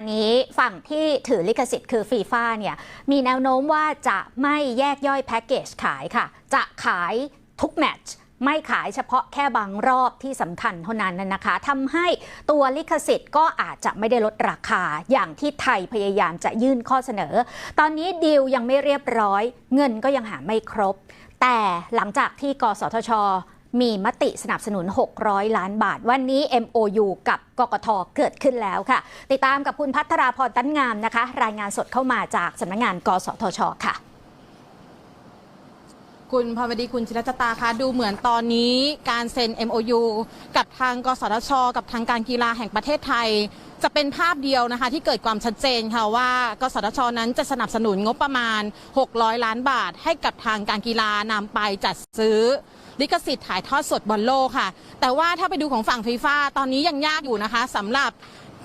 อันนี้ฝั่งที่ถือลิขสิทธิ์คือฟีฟ่าเนี่ยมีแนวโน้มว่าจะไม่แยกย่อยแพ็กเกจขายค่ะ จะขายทุกแมตช์ไม่ขายเฉพาะแค่บางรอบที่สำคัญเท่านั้นนะนะคะทำให้ตัวลิขสิทธิ์ก็อาจจะไม่ได้ลดราคาอย่างที่ไทยพยายามจะยื่นข้อเสนอ ตอนนี้ดีลยังไม่เรียบร้อย เงินก็ยังหาไม่ครบ แต่หลังจากที่กสทช มีมติสนับสนุน 600 ล้านบาท วันนี้ MOU กับกกทเกิดขึ้นแล้วค่ะ ติดตามกับคุณพัทราพรตั้นงามนะคะ รายงานสดเข้ามาจากสำนักงาน กสทช ค่ะ คุณพาวดีคุณชิรจตาคะดูเหมือนตอนนี้การเซ็น MOU กับทาง กสทช กับทางการกีฬาแห่งประเทศไทย จะเป็นภาพเดียวนะคะ ที่เกิดความชัดเจนค่ะว่า กสทช นั้นจะสนับสนุนงบประมาณ 600 ล้านบาท ให้กับทางการกีฬานำไปจัดซื้อ ลิขสิทธิ์ถ่ายทอดสดบอลโลกค่ะ แต่ว่าถ้าไปดูของฝั่งฟีฟ่าตอนนี้ยังยากอยู่นะคะสำหรับ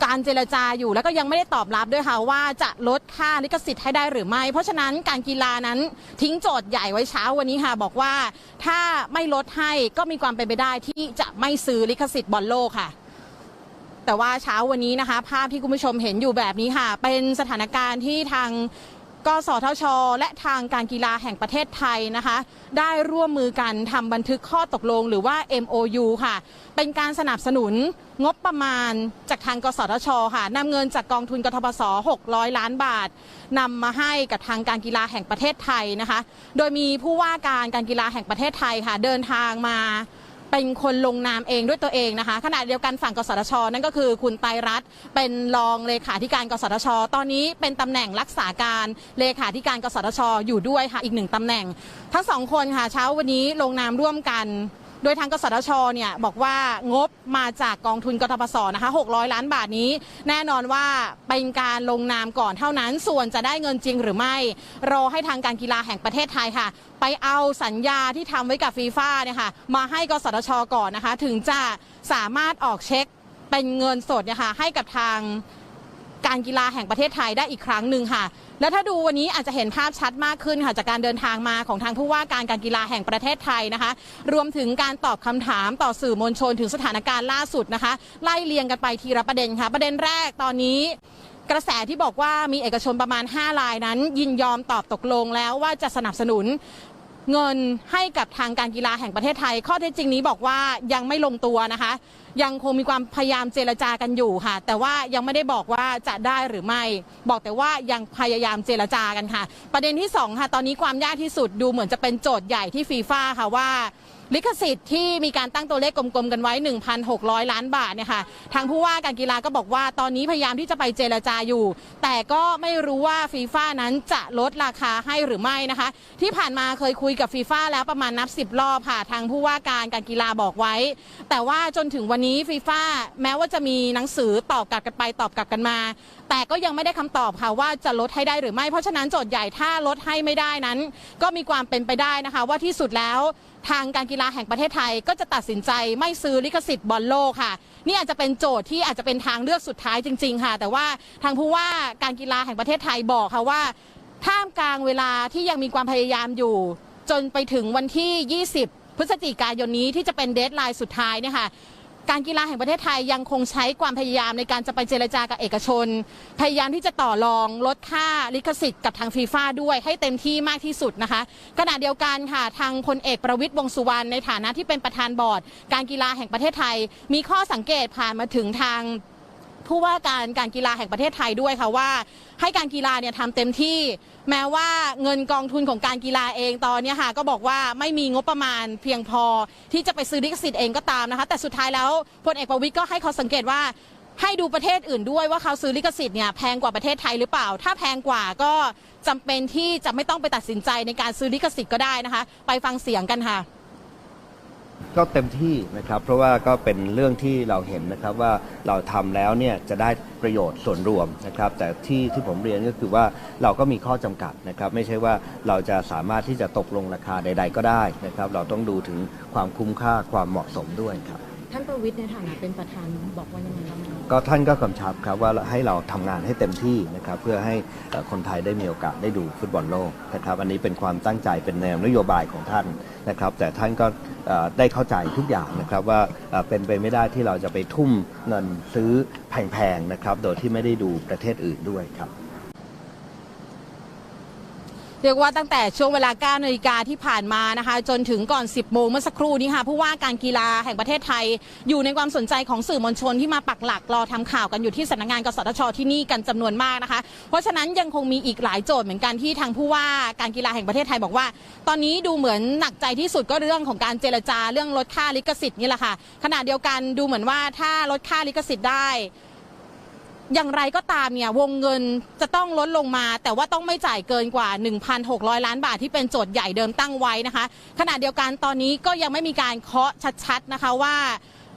การเจรจาอยู่แล้วก็ยังไม่ได้ตอบรับด้วยค่ะว่าจะลดค่าลิขสิทธิ์ให้ได้หรือไม่ เพราะฉะนั้นการกีฬานั้นทิ้งโจทย์ใหญ่ไว้เช้าวันนี้ค่ะบอกว่าถ้าไม่ลดให้ก็มีความเป็นไปได้ที่จะไม่ซื้อลิขสิทธิ์บอลโลกค่ะ แต่ว่าเช้าวันนี้นะคะ ภาพที่คุณผู้ชมเห็นอยู่แบบนี้ค่ะ เป็นสถานการณ์ที่ทาง กสทช และทางการกีฬาแห่งประเทศไทยนะคะ ได้ร่วมมือกันทำบันทึกข้อตกลงหรือว่า MOU ค่ะ เป็นการสนับสนุนงบประมาณจากทางกสทช ค่ะนำเงินจากกองทุนกทปส600 ล้านบาทนำมาให้กับทางการกีฬาแห่งประเทศไทยนะคะ โดยมีผู้ว่าการการกีฬาแห่งประเทศไทยค่ะ เดินทางมา เป็นคนลงนามเองด้วยตัวเองนะคะขณะเดียวกันฝั่งกสทช นั่นก็คือคุณไตรรัตน์เป็นรองเลขาธิการกสทช ตอนนี้เป็นตำแหน่งรักษาการเลขาธิการกสทช อยู่ด้วยค่ะอีกหนึ่งตำแหน่ง ทั้งสองคนค่ะเช้าวันนี้ลงนามร่วมกัน โดยทางกสทชเนี่ยบอกว่างบมาจากกองทุนกทปสนะคะ600 ล้านบาทนี้ แน่นอนว่าเป็นการลงนามก่อนเท่านั้น ส่วนจะได้เงินจริงหรือไม่ รอให้ทางการกีฬาแห่งประเทศไทยค่ะ ไปเอาสัญญาที่ทำไว้กับฟีฟ่าเนี่ยค่ะมาให้กสทชก่อนนะคะ ถึงจะสามารถออกเช็คเป็นเงินสดเนี่ยค่ะให้กับทาง การกีฬาแห่งประเทศไทยได้อีกครั้งหนึ่งค่ะ แล้วถ้าดูวันนี้อาจจะเห็นภาพชัดมากขึ้นค่ะจากการเดินทางมาของทางผู้ว่าการการกีฬาแห่งประเทศไทยนะคะ รวมถึงการตอบคำถามต่อสื่อมวลชนถึงสถานการณ์ล่าสุดนะคะ ไล่เรียงกันไปทีละประเด็นค่ะ ประเด็นแรกตอนนี้กระแสที่บอกว่ามีเอกชนประมาณ 5 รายนั้น ยินยอมตอบตกลงแล้วว่าจะสนับสนุน เงินให้กับทางการกีฬาแห่งประเทศไทย ข้อเท็จจริงนี้บอกว่ายังไม่ลงตัวนะคะ ยังคงมีความพยายามเจรจากันอยู่ค่ะ แต่ว่ายังไม่ได้บอกว่าจะได้หรือไม่ บอกแต่ว่ายังพยายามเจรจากันค่ะ ประเด็นที่สองค่ะตอนนี้ความยากที่สุดดูเหมือนจะเป็นโจทย์ใหญ่ที่ฟีฟ่าค่ะว่า ลิขสิทธิ์ที่มีการตั้งตัวเลขกลมๆกันไว้ 1,600 ล้านบาทเนี่ยค่ะทางผู้ว่าการกีฬาก็บอกว่าตอนนี้พยายามที่จะไปเจรจาอยู่ แต่ก็ไม่รู้ว่าฟีฟ่านั้นจะลดราคาให้หรือไม่นะคะ ที่ผ่านมาเคยคุยกับฟีฟ่าแล้วประมาณนับ 10 รอบค่ะ ทางผู้ว่าการการกีฬาบอกไว้ แต่ว่าจนถึงวันนี้ฟีฟ่าแม้ว่าจะมีหนังสือตอบกลับกันไปตอบกลับกันมา แต่ก็ยังไม่ได้คำตอบค่ะว่าจะลดให้ได้หรือไม่ เพราะฉะนั้นโจทย์ใหญ่ถ้าลดให้ไม่ได้นั้น ก็มีความเป็นไปได้นะคะ ว่าที่สุดแล้ว ทางการกีฬาแห่งประเทศไทยก็จะตัดสินใจไม่ซื้อลิขสิทธิ์บอลโลกค่ะ นี่อาจจะเป็นโจทย์ที่อาจจะเป็นทางเลือกสุดท้ายจริง ๆ ค่ะ แต่ว่าทางผู้ว่าการกีฬาแห่งประเทศไทยบอกค่ะว่าท่ามกลางเวลาที่ยังมีความพยายามอยู่ จนไปถึงวันที่ 20 พฤศจิกายนนี้ที่จะเป็นเดทไลน์สุดท้ายเนี่ยค่ะ การกีฬาแห่งประเทศไทยยังคงใช้ความพยายามในการจะไปเจรจากับเอกชน พยายามที่จะต่อรองลดค่าลิขสิทธิ์กับทางฟีฟ่าด้วยให้เต็มที่มากที่สุดนะคะ ขณะเดียวกันค่ะทางพลเอกประวิตยวงสุวรรณในฐานะที่เป็นประธานบอร์ด การกีฬาแห่งประเทศไทย มีข้อสังเกตผ่านมาถึงทาง ผู้ว่าการการกีฬาแห่งประเทศไทยด้วยค่ะว่า ให้การกีฬาเนี่ยทำเต็มที่ แม้ว่าเงินกองทุนของการกีฬาเองตอนนี้ค่ะก็บอกว่าไม่มีงบประมาณเพียงพอที่จะไปซื้อลิขสิทธิ์เองก็ตามนะคะแต่สุดท้ายแล้วพลเอกประวิตยก็ให้เขาสังเกตว่าให้ดูประเทศอื่นด้วยว่าเขาซื้อลิขสิทธิ์เนี่ยแพงกว่าประเทศไทยหรือเปล่า ถ้าแพงกว่าก็จำเป็นที่จะไม่ต้องไปตัดสินใจในการซื้อลิขสิทธิ์ก็ได้นะคะ ไปฟังเสียงกันค่ะ ก็เต็มที่นะครับ เพราะว่าก็เป็นเรื่องที่เราเห็นนะครับว่าเราทำแล้วเนี่ยจะได้ประโยชน์ส่วนรวมนะครับ แต่ที่ที่ผมเรียนก็คือว่าเราก็มีข้อจำกัดนะครับ ไม่ใช่ว่าเราจะสามารถที่จะตกลงราคาใด ๆ ก็ได้นะครับ เราต้องดูถึงความคุ้มค่าความเหมาะสมด้วยครับ ท่านประวิทย์ในฐานะเป็นประธานบอกว่ายังไงบ้างคะก็ท่านก็กำชับครับว่าให้เราทำงานให้เต็มที่นะครับเพื่อให้เอ่อคนไทยได้มีโอกาสได้ดูฟุตบอลโลกนะครับอันนี้เป็นความตั้งใจเป็นแนวนโยบายของท่านนะครับ แต่ท่านก็เอ่อได้เข้าใจทุกอย่างนะครับว่าเอ่อเป็นไปไม่ได้ที่เราจะไปทุ่มเงินซื้อแพงๆนะครับโดยที่ไม่ได้ดูประเทศอื่นด้วยครับ เรียกว่าตั้งแต่ช่วงเวลา9นาฬิกาที่ผ่านมานะคะ จนถึงก่อน 10 โมงเมื่อสักครู่นี้ค่ะผู้ว่าการกีฬาแห่งประเทศไทย อยู่ในความสนใจของสื่อมวลชนที่มาปักหลักรอทำข่าวกันอยู่ที่สำนักงานกสทชที่นี่กันจำนวนมากนะคะ เพราะฉะนั้นยังคงมีอีกหลายโจทย์เหมือนกันที่ทางผู้ว่าการกีฬาแห่งประเทศไทยบอกว่า ตอนนี้ดูเหมือนหนักใจที่สุดก็เรื่องของการเจรจาเรื่องลดค่าลิขสิทธิ์นี่แหละค่ะขณะเดียวกันดูเหมือนว่าถ้าลดค่าลิขสิทธิ์ได้ อย่างไรก็ตามเนี่ยวงเงินจะต้องลดลงมา แต่ว่าต้องไม่จ่ายเกินกว่า 1,600 ล้านบาทที่เป็นโจทย์ใหญ่เดิมตั้งไว้นะคะ ขณะเดียวกันตอนนี้ก็ยังไม่มีการเคาะชัดๆนะคะว่า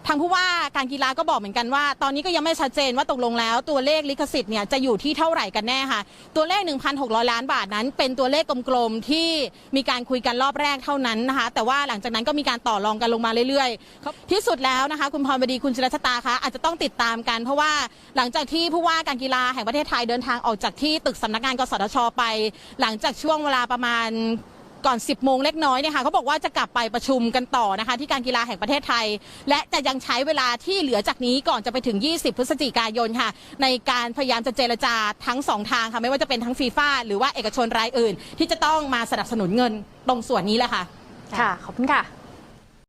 ทางผู้ว่าการกีฬาก็บอกเหมือนกันว่า ตอนนี้ก็ยังไม่ชัดเจนว่าตกลงแล้ว ตัวเลขลิขสิทธิ์เนี่ยจะอยู่ที่เท่าไหร่กันแน่ค่ะ ตัวเลข 1,600 ล้านบาทนั้น เป็นตัวเลขกลมๆที่มีการคุยกันรอบแรกเท่านั้นนะคะ แต่ว่าหลังจากนั้นก็มีการต่อรองกันลงมาเรื่อยๆ ที่สุดแล้วนะคะ คุณพรบดีคุณจิรชตาคะอาจจะต้องติดตามกัน เพราะว่าหลังจากที่ผู้ว่าการกีฬาแห่งประเทศไทยเดินทางออกจากที่ตึกสำนักงานกสทชไป หลังจากช่วงเวลาประมาณ ก่อน 10 โมงเล็กน้อยเนี่ยค่ะเขาบอกว่าจะกลับไปประชุมกันต่อนะคะ ที่การกีฬาแห่งประเทศไทย และจะยังใช้เวลาที่เหลือจากนี้ก่อนจะไปถึง 20 พฤศจิกายนค่ะ ในการพยายามจะเจรจาทั้งสองทางค่ะไม่ว่าจะเป็นทั้งฟีฟ่าหรือว่าเอกชนรายอื่น ที่จะต้องมาสนับสนุนเงินตรงส่วนนี้แหละค่ะ ค่ะ ขอบคุณค่ะ